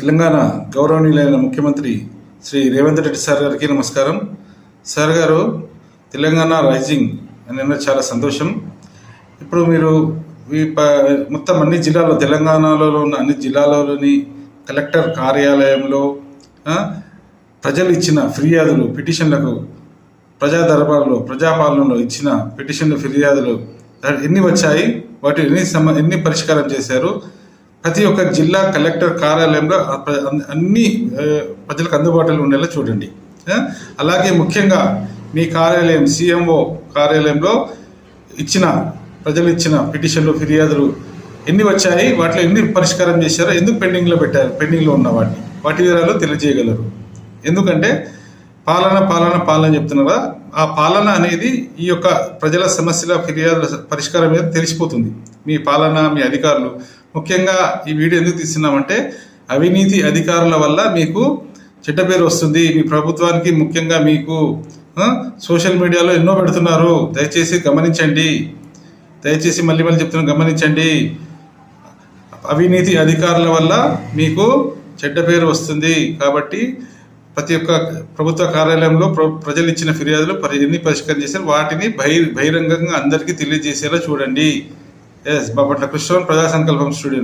తెలంగాణ గౌరవనీయులైన ముఖ్యమంత్రి శ్రీ రేవంత్ రెడ్డి సార్ గారికి నమస్కారం. సార్ గారు తెలంగాణ రైజింగ్ అని చాలా సంతోషం. ఇప్పుడు మీరు ఈ ప మొత్తం అన్ని జిల్లాలో తెలంగాణలో ఉన్న అన్ని జిల్లాలలోని కలెక్టర్ కార్యాలయంలో ప్రజలు ఇచ్చిన ఫిర్యాదులు పిటిషన్లకు ప్రజా దర్బార్లో ప్రజాపాలనలో ఇచ్చిన పిటిషన్లు ఫిర్యాదులు ఎన్ని వచ్చాయి? వాటి ఎన్ని సమ ఎన్ని పరిష్కారం చేశారు? ప్రతి ఒక్క జిల్లా కలెక్టర్ కార్యాలయంలో ప్ర- అన్ని- ప్రజలకు అందుబాటులో ఉండేలా చూడండి. అలాగే ముఖ్యంగా మీ కార్యాలయం సీఎంఓ కార్యాలయంలో ఇచ్చిన ప్రజలు ఇచ్చిన పిటిషన్లు ఫిర్యాదులు ఎన్ని వచ్చాయి? వాటిలో ఎన్ని పరిష్కారం చేశారో ఎందుకు పెండింగ్లో పెట్టారు? పెండింగ్లో ఉన్న వాటిని. వాటి వివరాలు తెలియజేయగలరు. ఎందుకంటే పాలన పాలన పాలన చెప్తున్నారా? ఆ పాలన అనేది ఈ యొక్క ప్రజల సమస్యల ఫిర్యాదుల పరిష్కారం మీద తెలిసిపోతుంది. మీ పాలన మీ అధికారులు ముఖ్యంగా ఈ వీడియో ఎందుకు తీస్తున్నామంటే అవినీతి అధికారుల వల్ల మీకు చెడ్డ పేరు వస్తుంది. మీ ప్రభుత్వానికి ముఖ్యంగా మీకు సోషల్ మీడియాలో ఎన్నో పెడుతున్నారు. దయచేసి గమనించండి. దయచేసి మళ్ళీ మళ్ళీ చెప్తున్నాను గమనించండి. అవినీతి అధికారుల వల్ల మీకు చెడ్డ పేరు వస్తుంది. కాబట్టి ప్రతి ఒక్క ప్రభుత్వ కార్యాలయంలో ప్ర- ప్రజలు ఇచ్చిన ఫిర్యాదులు ఎన్ని పరిష్కారం చేశారు? వాటిని బహి బహిరంగంగా అందరికీ తెలియజేసేలా చూడండి. ఎస్ బాపట్ల కృష్ణ ప్రజా సంకల్పం స్టూడియో